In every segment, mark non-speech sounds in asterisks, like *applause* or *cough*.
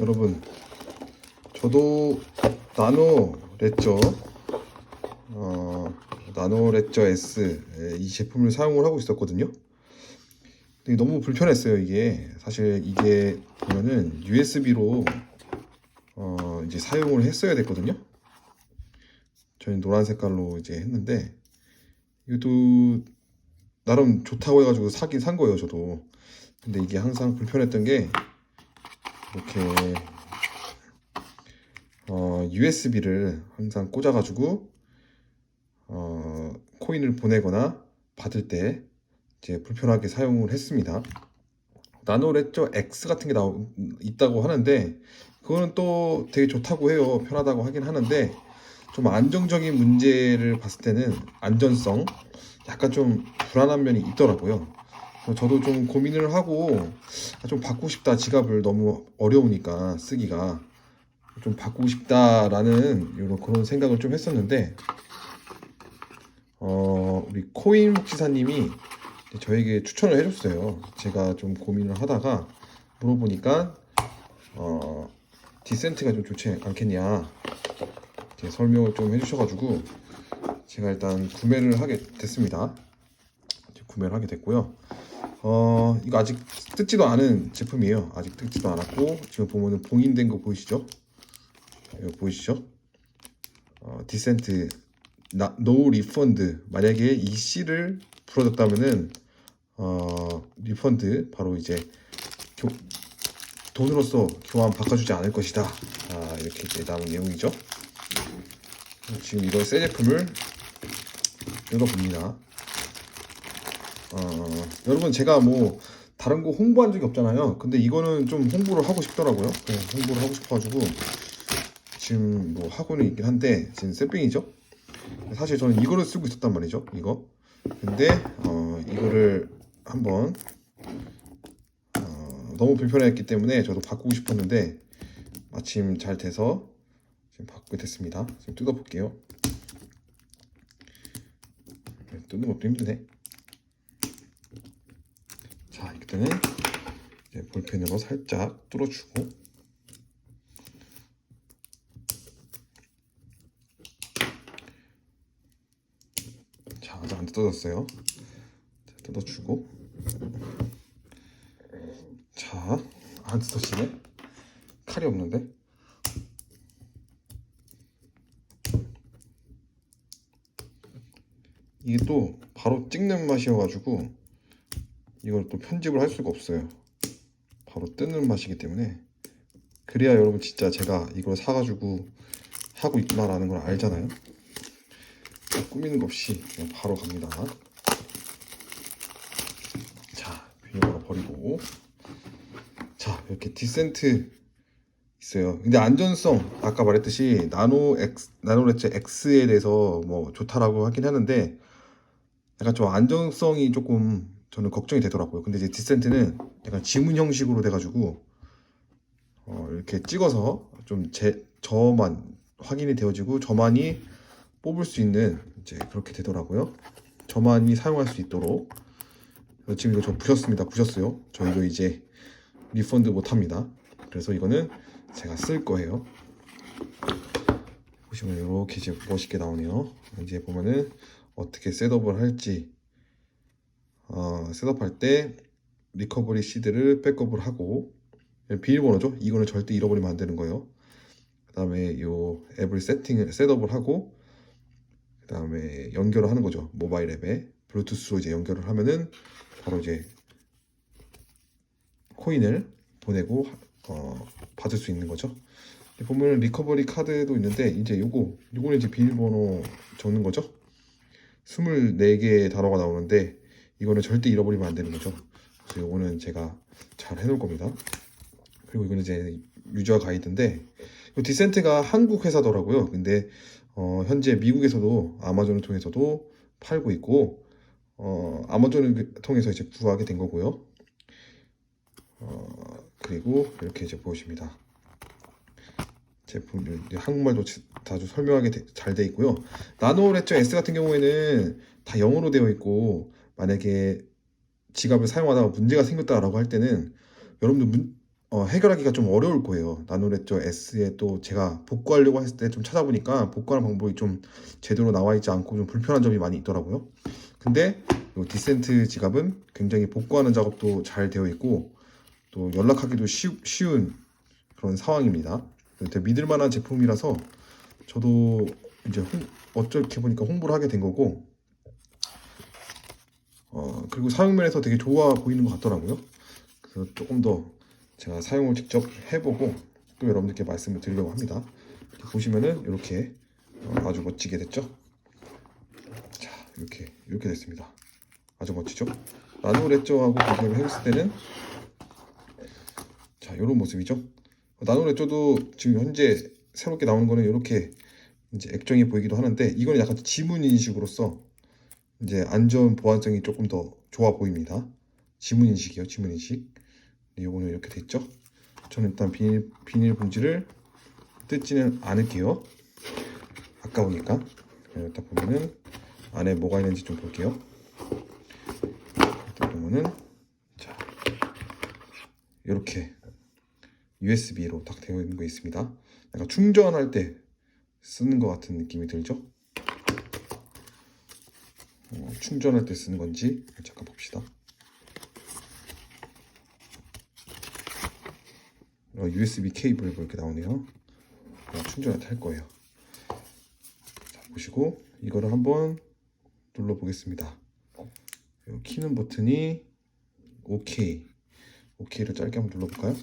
여러분 저도 나노 레저 어, 나노 레저 S 예, 이 제품을 사용을 하고 있었거든요. 너무 불편했어요 이게 사실 이게 보면은 USB로 어, 이제 사용을 했어야 됐거든요. 저는 노란 색깔로 이제 했는데 이것도 나름 좋다고 해가지고 사긴 산 거예요 저도. 근데 이게 항상 불편했던 게 이렇게 어, USB를 항상 꽂아가지고 어, 코인을 보내거나 받을 때 이제 불편하게 사용을 했습니다. 나노레저 X 같은 게 나오, 있다고 하는데 그거는 또 되게 좋다고 해요. 편하다고 하긴 하는데 좀 안정적인 문제를 봤을 때는 안전성 약간 좀 불안한 면이 있더라고요. 그래서 저도 좀 고민을 하고 아, 좀 바꾸고 싶다 지갑을 너무 어려우니까 쓰기가 좀 바꾸고 싶다라는 이런 그런 생각을 좀 했었는데 어 우리 코인 목지사님이 저에게 추천을 해줬어요. 제가 좀 고민을 하다가 물어보니까 어 디센트가 좀 좋지 않겠냐 이렇게 설명을 좀 해주셔가지고 제가 일단 구매를 하게 됐습니다. 구매를 하게 됐고요. 어 이거 아직 뜯지도 않은 제품이에요. 아직 뜯지도 않았고 지금 보면은 봉인된 거 보이시죠? 이거 보이시죠? 어, 디센트 나, 노 리펀드 만약에 이 C를 풀어줬다면은 어, 리펀드 바로 이제 교, 돈으로서 교환 바꿔주지 않을 것이다. 아, 이렇게 이제 나온 내용이죠. 지금 이걸 새 제품을 열어봅니다. 어, 여러분 제가 뭐 다른 거 홍보한 적이 없잖아요. 근데 이거는 좀 홍보를 하고 싶더라고요. 네, 홍보를 하고 싶어가지고 지금 뭐 하고는 있긴 한데 지금 셀빙이죠. 사실 저는 이거를 쓰고 있었단 말이죠. 이거. 근데 어, 이거를 한번 어, 너무 불편했기 때문에 저도 바꾸고 싶었는데 마침 잘 돼서 지금 바꾸게 됐습니다. 지금 뜯어볼게요. 네, 뜯는 것도 힘드네. 자, 이때는 볼펜으로 살짝 뚫어주고 자, 아직 안 뜯어졌어요. 자, 뜯어주고 자, 안 뜯어지네. 칼이 없는데. 이게 또 바로 찍는 맛이어가지고 이걸 또 편집을 할 수가 없어요. 바로 뜯는 맛이기 때문에 그래야 여러분 진짜 제가 이걸 사가지고 하고 있구나라는 걸 알잖아요. 꾸미는 거 없이 그냥 바로 갑니다. 자, 비닐하나 버리고 자 이렇게 디센트 있어요. 근데 안전성 아까 말했듯이 나노 X 나노레츠 X에 대해서 뭐 좋다라고 하긴 하는데 약간 좀 안정성이 조금 저는 걱정이 되더라고요. 근데 이제 디센트는 약간 지문 형식으로 돼가지고 어, 이렇게 찍어서 좀 제 저만 확인이 되어지고 저만이 뽑을 수 있는 이제 그렇게 되더라고요. 저만이 사용할 수 있도록 지금 이거 저 부셨습니다. 부셨어요. 저 이거 이제 리펀드 못 합니다. 그래서 이거는 제가 쓸 거예요. 보시면 이렇게 이제 멋있게 나오네요. 이제 보면은 어떻게 셋업을 할지 어, 셋업할 때 리커버리 시드를 백업을 하고 비밀번호죠. 이거는 절대 잃어버리면 안 되는 거예요. 그 다음에 요 앱을 세팅을 셋업을 하고 그 다음에 연결을 하는 거죠. 모바일 앱에 블루투스로 이제 연결을 하면은 바로 이제 코인을 보내고 어, 받을 수 있는 거죠. 보면 리커버리 카드도 있는데 이제 요거 요거는 이제 비밀번호 적는 거죠. 24개의 단어가 나오는데 이거는 절대 잃어버리면 안 되는 거죠. 그래서 요거는 제가 잘 해놓을 겁니다. 그리고 이거는 이제 유저 가이드인데 이 디센트가 한국 회사더라고요. 근데 어, 현재 미국에서도 아마존을 통해서도 팔고 있고 어, 아마존을 통해서 이제 구하게 된 거고요. 어, 그리고 이렇게 이제 보십니다. 제품 한국말도 자주 설명하게 잘 돼 있고요. 나노 레처 S 같은 경우에는 다 영어로 되어 있고 만약에 지갑을 사용하다가 문제가 생겼다라고 할 때는 여러분들 문, 어, 해결하기가 좀 어려울 거예요. 나노레저 S에 또 제가 복구하려고 했을 때 좀 찾아보니까 복구하는 방법이 좀 제대로 나와 있지 않고 좀 불편한 점이 많이 있더라고요. 근데 이 디센트 지갑은 굉장히 복구하는 작업도 잘 되어 있고 또 연락하기도 쉬, 쉬운 그런 상황입니다. 되게 믿을 만한 제품이라서 저도 이제 홍, 어떻게 보니까 홍보를 하게 된 거고 어, 그리고 사용면에서 되게 좋아 보이는 것 같더라고요. 그래서 조금 더 제가 사용을 직접 해보고 또 여러분들께 말씀을 드리려고 합니다. 보시면은 이렇게 어, 아주 멋지게 됐죠? 자, 이렇게 이렇게 됐습니다. 아주 멋지죠? 나노 레저하고 비교를 해봤을 때는 자, 이런 모습이죠. 나노 레저도 지금 현재 새롭게 나오는 거는 이렇게 이제 액정이 보이기도 하는데 이거는 약간 지문 인식으로서 이제 안전 보안성이 조금 더 좋아 보입니다. 지문 인식이요, 지문 인식. 요거는 이렇게 됐죠. 저는 일단 비닐 비닐 봉지를 뜯지는 않을게요. 아까우니까. 일단 보면은 안에 뭐가 있는지 좀 볼게요. 일단 보면은 자 이렇게 USB로 딱 되어 있는 거 있습니다. 약간 충전할 때 쓰는 것 같은 느낌이 들죠? 어, 충전할 때 쓰는 건지 잠깐 봅시다. 어, USB 케이블 이렇게 나오네요. 어, 충전할 때 할 거예요. 자, 보시고 이거를 한번 눌러 보겠습니다. 키는 버튼이 OK. OK를 짧게 한번 눌러 볼까요?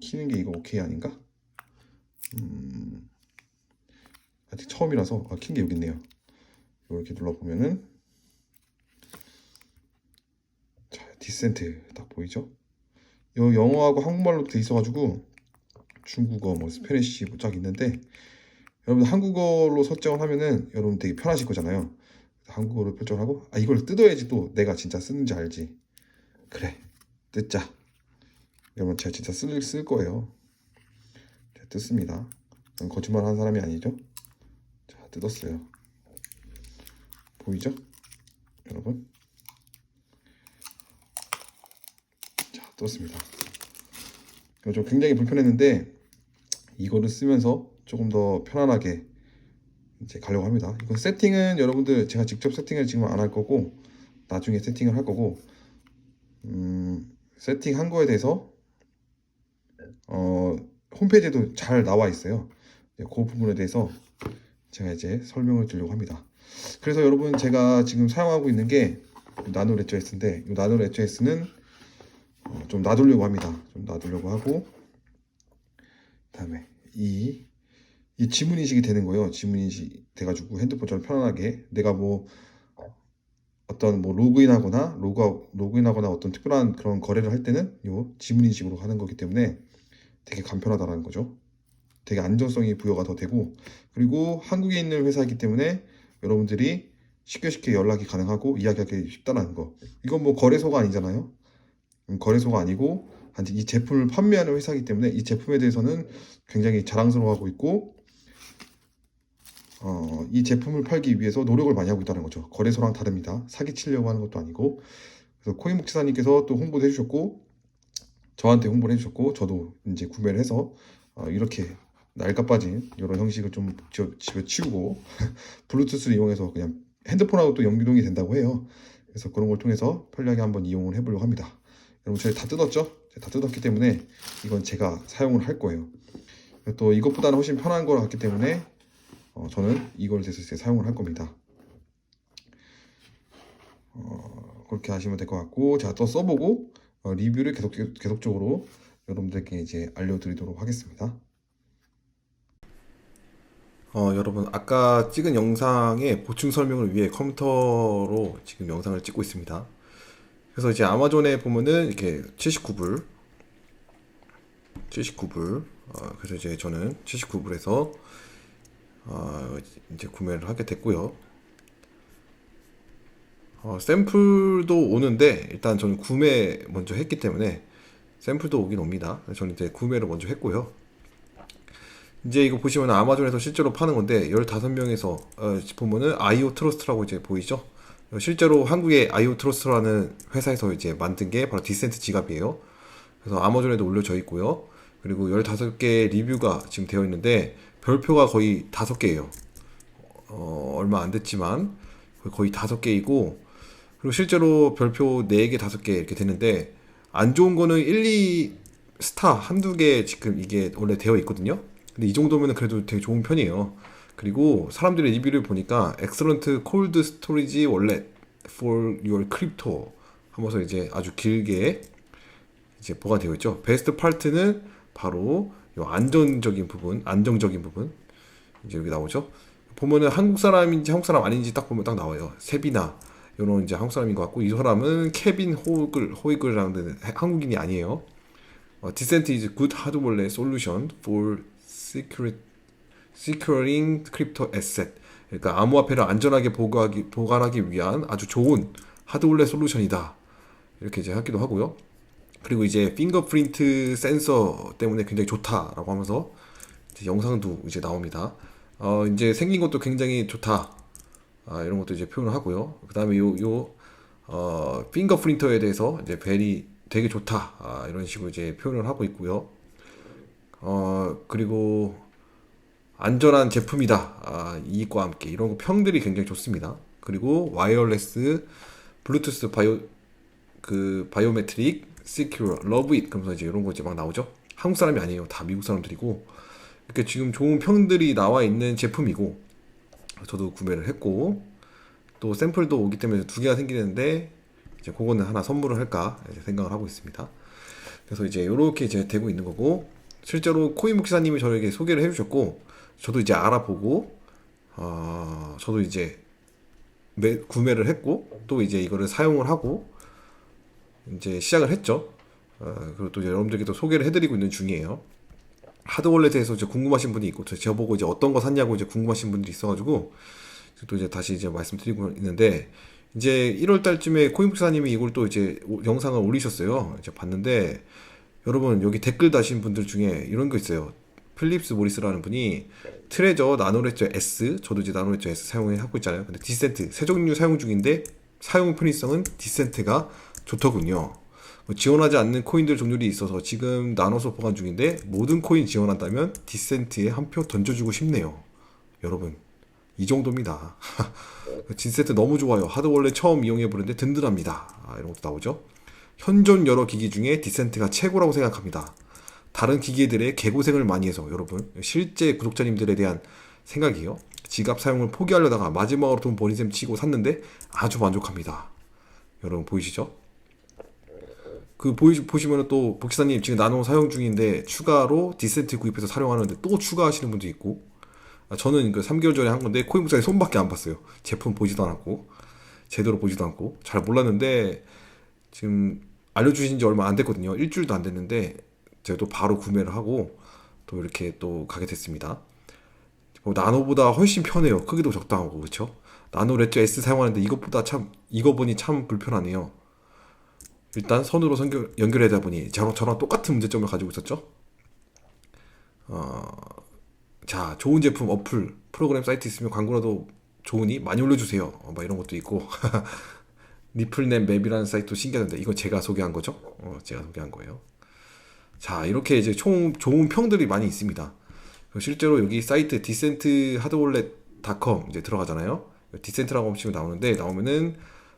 키는 게 이거 OK 아닌가? 음, 아직 처음이라서 아, 킨 게 여기 있네요. 이렇게 눌러 보면은 자, 디센트 딱 보이죠? 이 영어하고 한국말로 돼 있어가지고 중국어, 뭐 스페니쉬 뭐쫙 있는데 여러분 한국어로 설정을 하면은 여러분 되게 편하실 거잖아요. 한국어로 설정을 하고 아 이걸 뜯어야지 또 내가 진짜 쓰는지 알지. 그래 뜯자. 여러분 제가 진짜 쓸, 쓸 거예요. 뜯습니다. 전 거짓말 하는 사람이 아니죠? 자 뜯었어요. 보이죠? 여러분 자 떴습니다. 좀 굉장히 불편했는데 이거를 쓰면서 조금 더 편안하게 이제 가려고 합니다. 이거 세팅은 여러분들 제가 직접 세팅을 지금 안 할 거고 나중에 세팅을 할 거고 음, 세팅한 거에 대해서 어, 홈페이지에도 잘 나와 있어요. 네, 그 부분에 대해서 제가 이제 설명을 드리려고 합니다. 그래서 여러분 제가 지금 사용하고 있는 게 나노 레저 S인데 이 나노 레저 S는 어, 좀 놔두려고 합니다. 좀 놔두려고 하고 그다음에 이, 이 지문 인식이 되는 거예요. 지문 인식 돼가지고 핸드폰처럼 편안하게 내가 뭐 어떤 뭐 로그인하거나 로그아웃, 로그인하거나 어떤 특별한 그런 거래를 할 때는 요 지문 인식으로 하는 거기 때문에 되게 간편하다라는 거죠. 되게 안전성이 부여가 더 되고 그리고 한국에 있는 회사이기 때문에 여러분들이 쉽게 쉽게 연락이 가능하고 이야기하기 쉽다는 거. 이건 뭐 거래소가 아니잖아요. 음, 거래소가 아니고 이 제품을 판매하는 회사이기 때문에 이 제품에 대해서는 굉장히 자랑스러워하고 있고 어, 이 제품을 팔기 위해서 노력을 많이 하고 있다는 거죠. 거래소랑 다릅니다. 사기치려고 하는 것도 아니고 그래서 코인목 지사님께서 또 홍보도 해주셨고 저한테 홍보를 해주셨고 저도 이제 구매를 해서 어, 이렇게 낡아 빠진 이런 형식을 좀 지- 집에 치우고 *laughs* 블루투스를 이용해서 그냥 핸드폰하고 또 연동이 된다고 해요. 그래서 그런 걸 통해서 편리하게 한번 이용을 해보려고 합니다. 여러분 저희 다 뜯었죠? 다 뜯었기 때문에 이건 제가 사용을 할 거예요. 또 이것보다는 훨씬 편한 것 같기 때문에 어, 저는 이걸 됐을 때 사용을 할 겁니다. 어, 그렇게 하시면 될 것 같고 제가 또 써보고 어, 리뷰를 계속 계속적으로 여러분들께 이제 알려드리도록 하겠습니다. 어, 여러분 아까 찍은 영상의 보충 설명을 위해 컴퓨터로 지금 영상을 찍고 있습니다. 그래서 이제 아마존에 보면은 이렇게 79불, 79불. 어, 그래서 이제 저는 79불에서 어, 이제 구매를 하게 됐고요. 어, 샘플도 오는데 일단 저는 구매 먼저 했기 때문에 샘플도 오긴 옵니다. 저는 이제 구매를 먼저 했고요. 이제 이거 보시면 아마존에서 실제로 파는 건데 15명에서 어, 보면은 아이오 트러스트라고 이제 보이죠? 실제로 한국의 아이오트로스라는 회사에서 이제 만든 게 바로 디센트 지갑이에요. 그래서 아마존에도 올려져 있고요. 그리고 15개 리뷰가 지금 되어 있는데 별표가 거의 5개예요. 어, 얼마 안 됐지만 거의 5개이고 그리고 실제로 별표 4개, 5개 이렇게 되는데 안 좋은 거는 1, 2 스타 한두 개 지금 이게 원래 되어 있거든요. 근데 이 정도면 그래도 되게 좋은 편이에요. 그리고 사람들의 리뷰를 보니까 excellent cold storage wallet for your crypto 하면서 이제 아주 길게 이제 뭐가 되어 있죠. 베스트 파트는 바로 요 안전적인 부분, 안정적인 부분 이제 여기 나오죠. 보면은 한국 사람인지 한국 사람 아닌지 딱 보면 딱 나와요. 세비나 이런 이제 한국 사람인 것 같고 이 사람은 케빈 호이글 호이글이라는 한국인이 아니에요. 어, Decent is good hardware solution for secure, securing crypto asset. 그러니까 암호화폐를 안전하게 보관하기, 보관하기 위한 아주 좋은 하드웨어 솔루션이다. 이렇게 이제 하기도 하고요. 그리고 이제 핑거프린트 센서 때문에 굉장히 좋다라고 하면서 이제 영상도 이제 나옵니다. 어, 이제 생긴 것도 굉장히 좋다. 아, 이런 것도 이제 표현을 하고요. 그 다음에 요, 요, 어, 핑거프린터에 대해서 이제 벨이 되게 좋다. 아, 이런 식으로 이제 표현을 하고 있고요. 어, 그리고 안전한 제품이다. 아, 이익과 함께 이런 거 평들이 굉장히 좋습니다. 그리고 와이어레스, 블루투스 바이오 그 바이오메트릭, 시큐어, 러브 잇 그러면서 이제 이런 거 이제 막 나오죠. 한국 사람이 아니에요. 다 미국 사람들이고 이렇게 지금 좋은 평들이 나와 있는 제품이고 저도 구매를 했고 또 샘플도 오기 때문에 두 개가 생기는데 이제 그거는 하나 선물을 할까 생각을 하고 있습니다. 그래서 이제 이렇게 이제 되고 있는 거고 실제로 코인북 기사님이 저에게 소개를 해주셨고 저도 이제 알아보고 어, 저도 이제 매, 구매를 했고 또 이제 이거를 사용을 하고 이제 시작을 했죠. 어, 그리고 또 이제 여러분들께 또 소개를 해드리고 있는 중이에요. 하드월렛에 대해서 이제 궁금하신 분이 있고 저보고 이제 어떤 거 샀냐고 이제 궁금하신 분들이 있어가지고 또 이제 다시 이제 말씀드리고 있는데 이제 1월 달쯤에 코인북사님이 이걸 또 이제 오- 영상을 올리셨어요. 이제 봤는데 여러분 여기 댓글 다신 분들 중에 이런 거 있어요. 필립스 모리스라는 분이 트레저 나노레저 S 저도 이제 나노레저 S 사용을 하고 있잖아요. 근데 디센트 세 종류 사용 중인데 사용 편의성은 디센트가 좋더군요. 뭐 지원하지 않는 코인들 종류들이 있어서 지금 나눠서 보관 중인데 모든 코인 지원한다면 디센트에 한 표 던져주고 싶네요. 여러분 이 정도입니다. *laughs* 디센트 너무 좋아요. 하드월렛 처음 이용해 보는데 든든합니다. 아, 이런 것도 나오죠. 현존 여러 기기 중에 디센트가 최고라고 생각합니다. 다른 기계들의 개고생을 많이 해서 여러분 실제 구독자님들에 대한 생각이에요. 지갑 사용을 포기하려다가 마지막으로 돈 버린 셈 치고 샀는데 아주 만족합니다. 여러분 보이시죠? 그 보이, 보시면은 또 복지사님 지금 나노 사용 중인데 추가로 디센트 구입해서 사용하는데 또 추가하시는 분도 있고 아, 저는 그 3개월 전에 한 건데 코인북사에 손밖에 안 봤어요. 제품 보지도 않았고 제대로 보지도 않고 잘 몰랐는데 지금 알려주신 지 얼마 안 됐거든요. 일주일도 안 됐는데 제가 또 바로 구매를 하고 또 이렇게 또 가게 됐습니다. 뭐 나노보다 훨씬 편해요. 크기도 적당하고 그렇죠? 나노 레저 S 사용하는데 이것보다 참 이거 보니 참 불편하네요. 일단 선으로 선결, 연결하다 보니 저랑, 저랑 똑같은 문제점을 가지고 있었죠. 어, 자, 좋은 제품 어플 프로그램 사이트 있으면 광고라도 좋으니 많이 올려주세요. 어, 막 이런 것도 있고 *laughs* 리플넷 맵이라는 사이트도 신기하던데 이거 제가 소개한 거죠? 어, 제가 소개한 거예요. 자, 이렇게 이제 총 좋은 평들이 많이 있습니다. 실제로 여기 사이트 디센트 하드월렛닷컴 이제 들어가잖아요. 디센트라고 치면 나오는데 나오면은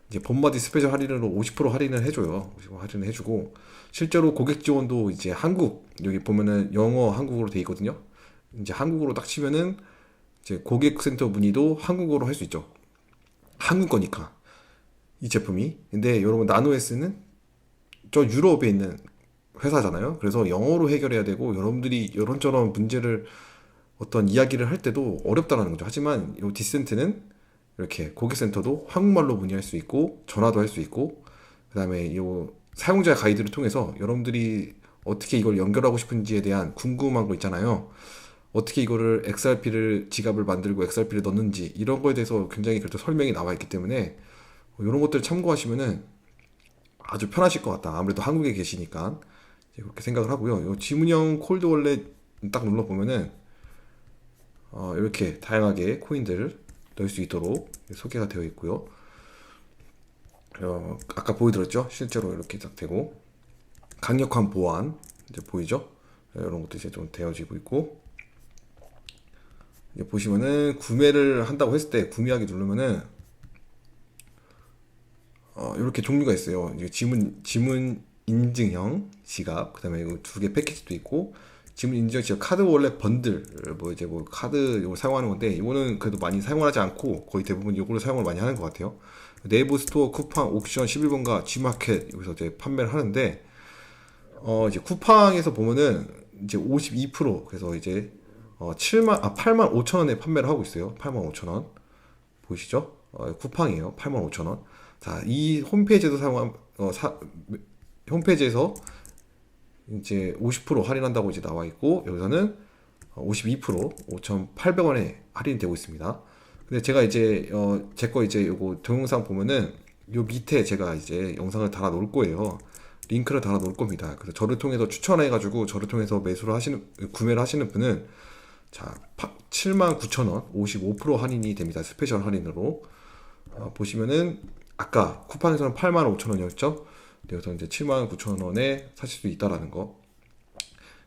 이제 봄맞이 스페셜 할인으로 50% 할인을 해줘요. 50% 할인을 해주고 실제로 고객 지원도 이제 한국 여기 보면은 영어 한국어로 돼 있거든요. 이제 한국어로 딱 치면은 이제 고객센터 문의도 한국어로 할 수 있죠. 한국 거니까 이 제품이. 근데 여러분 나노에스는 저 유럽에 있는 회사잖아요. 그래서 영어로 해결해야 되고 여러분들이 이런저런 문제를 어떤 이야기를 할 때도 어렵다라는 거죠. 하지만 이 디센트는 이렇게 고객센터도 한국말로 문의할 수 있고 전화도 할 수 있고 그다음에 이 사용자 가이드를 통해서 여러분들이 어떻게 이걸 연결하고 싶은지에 대한 궁금한 거 있잖아요. 어떻게 이거를 XRP를 지갑을 만들고 XRP를 넣는지 이런 거에 대해서 굉장히 그래도 설명이 나와 있기 때문에 이런 것들 참고하시면은 아주 편하실 것 같다. 아무래도 한국에 계시니까 그렇게 생각을 하고요. 이 지문형 콜드 월렛 딱 눌러 보면은 어, 이렇게 다양하게 코인들을 넣을 수 있도록 소개가 되어 있고요. 어, 아까 보여드렸죠? 실제로 이렇게 딱 되고 강력한 보안 이제 보이죠? 네, 이런 것도 이제 좀 되어지고 있고 이제 보시면은 구매를 한다고 했을 때 구매하기 누르면은 어, 이렇게 종류가 있어요. 지문 지문 인증형 지갑, 그다음에 이거 두 개 패키지도 있고 지문 인증형 지갑 카드 원래 번들 뭐 이제 뭐 카드 이걸 사용하는 건데 이거는 그래도 많이 사용하지 않고 거의 대부분 이걸로 사용을 많이 하는 것 같아요. 네이버 스토어 쿠팡 옥션 11번가 G마켓 여기서 이제 판매를 하는데 어 이제 쿠팡에서 보면은 이제 52% 그래서 이제 어 7만 아 8만 5천 원에 판매를 하고 있어요. 8만 5천 원 보이시죠? 어, 쿠팡이에요. 8만 5천 원. 자, 이 홈페이지에서 사용한 어, 사, 홈페이지에서 이제 50% 할인한다고 이제 나와 있고 여기서는 52% 5,800원에 할인되고 있습니다. 근데 제가 이제 어, 제 거 이제 요거 동영상 보면은 요 밑에 제가 이제 영상을 달아 놓을 거예요. 링크를 달아 놓을 겁니다. 그래서 저를 통해서 추천해 가지고 저를 통해서 매수를 하시는 구매를 하시는 분은 자, 79,000원 55% 할인이 됩니다. 스페셜 할인으로. 어, 보시면은 아까 쿠팡에서는 85,000원이었죠. 여기서 이제 79,000원에 사실 수 있다라는 거.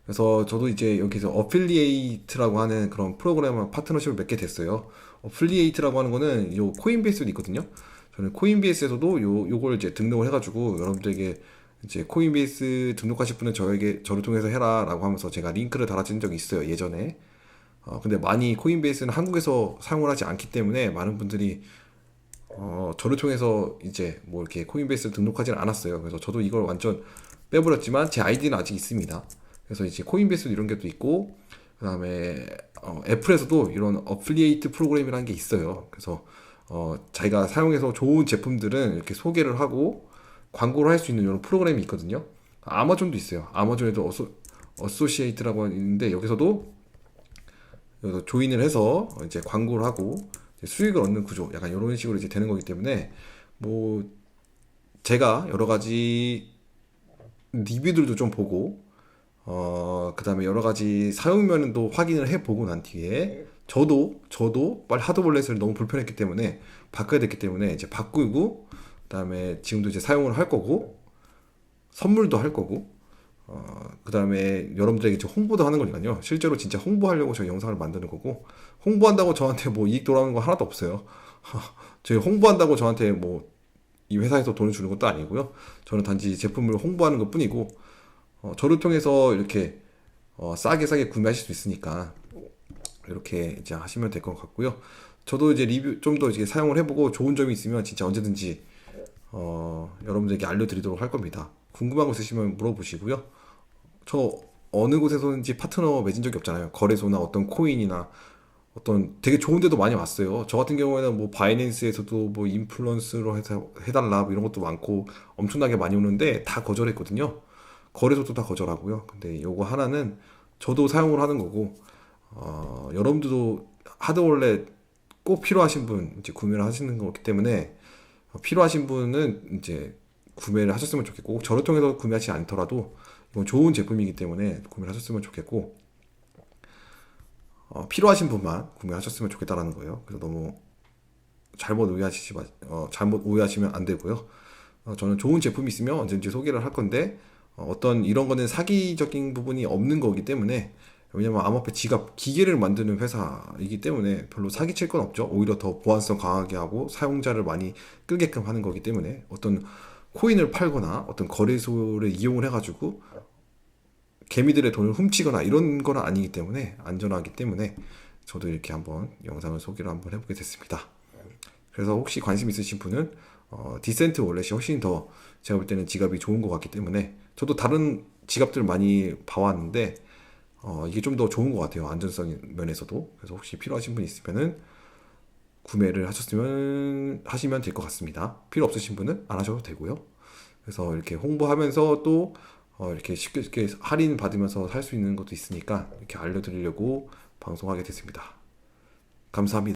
그래서 저도 이제 여기서 어필리에이트라고 하는 그런 프로그램 파트너십을 맺게 됐어요. 어필리에이트라고 하는 거는 요 코인베이스도 있거든요. 저는 코인베이스에서도 요 요걸 이제 등록을 해가지고 여러분들에게 이제 코인베이스 등록하실 분은 저에게 저를 통해서 해라라고 하면서 제가 링크를 달아준 적이 있어요 예전에. 어, 근데 많이 코인베이스는 한국에서 사용을 하지 않기 때문에 많은 분들이 어, 저를 통해서 이제 뭐 이렇게 코인베이스를 등록하지는 않았어요. 그래서 저도 이걸 완전 빼버렸지만 제 아이디는 아직 있습니다. 그래서 이제 코인베이스도 이런 게 또 있고 그 다음에 어, 애플에서도 이런 어플리에이트 프로그램이라는 게 있어요. 그래서 어, 자기가 사용해서 좋은 제품들은 이렇게 소개를 하고 광고를 할 수 있는 이런 프로그램이 있거든요. 아마존도 있어요. 아마존에도 어소, 어소시에이트라고 있는데 여기서도 여기서 조인을 해서 이제 광고를 하고 수익을 얻는 구조, 약간 이런 식으로 이제 되는 거기 때문에 뭐 제가 여러 가지 리뷰들도 좀 보고 어 그다음에 여러 가지 사용면도 확인을 해 보고 난 뒤에 저도 저도 빨리 하드볼렛을 너무 불편했기 때문에 바꿔야 됐기 때문에 이제 바꾸고 그다음에 지금도 이제 사용을 할 거고 선물도 할 거고 어, 그 다음에 여러분들에게 이제 홍보도 하는 거니까요. 실제로 진짜 홍보하려고 저희 영상을 만드는 거고, 홍보한다고 저한테 뭐 이익 돌아오는 거 하나도 없어요. *laughs* 저희 홍보한다고 저한테 뭐 이 회사에서 돈을 주는 것도 아니고요. 저는 단지 제품을 홍보하는 것 뿐이고, 어, 저를 통해서 이렇게 어, 싸게 싸게 구매하실 수 있으니까 이렇게 이제 하시면 될 것 같고요. 저도 이제 리뷰 좀 더 이제 사용을 해보고 좋은 점이 있으면 진짜 언제든지 어, 여러분들에게 알려드리도록 할 겁니다. 궁금한 거 있으시면 물어보시고요. 저 어느 곳에서든지 파트너 맺은 적이 없잖아요. 거래소나 어떤 코인이나 어떤 되게 좋은 데도 많이 왔어요. 저 같은 경우에는 뭐 바이낸스에서도 뭐 인플루언스로 해서 해달라 뭐 이런 것도 많고 엄청나게 많이 오는데 다 거절했거든요. 거래소도 다 거절하고요. 근데 요거 하나는 저도 사용을 하는 거고 어, 여러분들도 하드월렛 꼭 필요하신 분 이제 구매를 하시는 거기 때문에 어, 필요하신 분은 이제 구매를 하셨으면 좋겠고 꼭 저를 통해서 구매하지 않더라도 이건 좋은 제품이기 때문에 구매를 하셨으면 좋겠고 어, 필요하신 분만 구매하셨으면 좋겠다라는 거예요. 그래서 너무 잘못 오해하시지 마, 어, 잘못 오해하시면 안 되고요. 어, 저는 좋은 제품이 있으면 언제든지 소개를 할 건데 어, 어떤 이런 거는 사기적인 부분이 없는 거기 때문에 왜냐면 암호화폐 지갑 기계를 만드는 회사이기 때문에 별로 사기칠 건 없죠. 오히려 더 보안성 강하게 하고 사용자를 많이 끌게끔 하는 거기 때문에 어떤 코인을 팔거나 어떤 거래소를 이용을 해가지고 개미들의 돈을 훔치거나 이런 건 아니기 때문에 안전하기 때문에 저도 이렇게 한번 영상을 소개를 한번 해보게 됐습니다. 그래서 혹시 관심 있으신 분은 어, 디센트 월렛이 훨씬 더 제가 볼 때는 지갑이 좋은 것 같기 때문에 저도 다른 지갑들 많이 봐왔는데 어, 이게 좀 더 좋은 것 같아요 안전성 면에서도 그래서 혹시 필요하신 분 있으면은 구매를 하셨으면 하시면 될 것 같습니다. 필요 없으신 분은 안 하셔도 되고요. 그래서 이렇게 홍보하면서 또 어, 이렇게 쉽게 쉽게 할인 받으면서 살 수 있는 것도 있으니까 이렇게 알려드리려고 방송하게 됐습니다. 감사합니다.